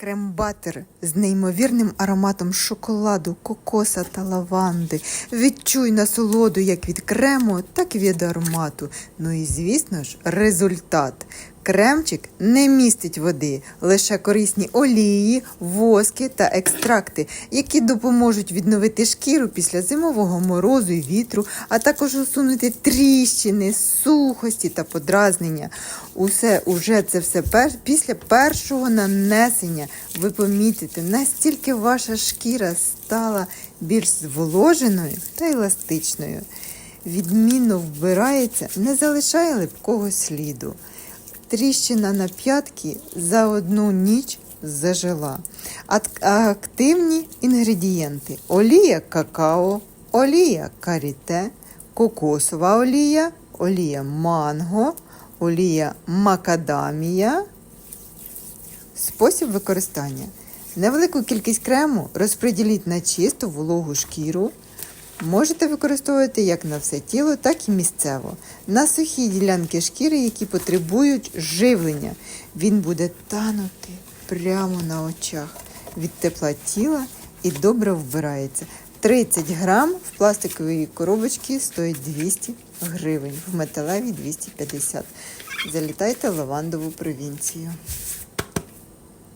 Крем-батер з неймовірним ароматом шоколаду, кокоса та лаванди. Відчуй насолоду як від крему, так і від аромату. Ну і звісно ж, результат. Кремчик не містить води, лише корисні олії, воски та екстракти, які допоможуть відновити шкіру після зимового морозу і вітру, а також усунути тріщини, сухості та подразнення. Усе уже це все пер... після першого нанесення. Ви помітите, настільки ваша шкіра стала більш зволоженою та еластичною. Відмінно вбирається, не залишає липкого сліду. Тріщина на п'ятки за одну ніч зажила. Активні інгредієнти: олія какао, олія каріте, кокосова олія, олія манго, олія макадамія. Спосіб використання. Невелику кількість крему розподіліть на чисту вологу шкіру. Можете використовувати як на все тіло, так і місцево. На сухі ділянки шкіри, які потребують живлення. Він буде танути прямо на очах від тепла тіла і добре вбирається. 30 грам в пластиковій коробочці стоїть 200 гривень, в металевій 250. Залітайте в лавандову провінцію.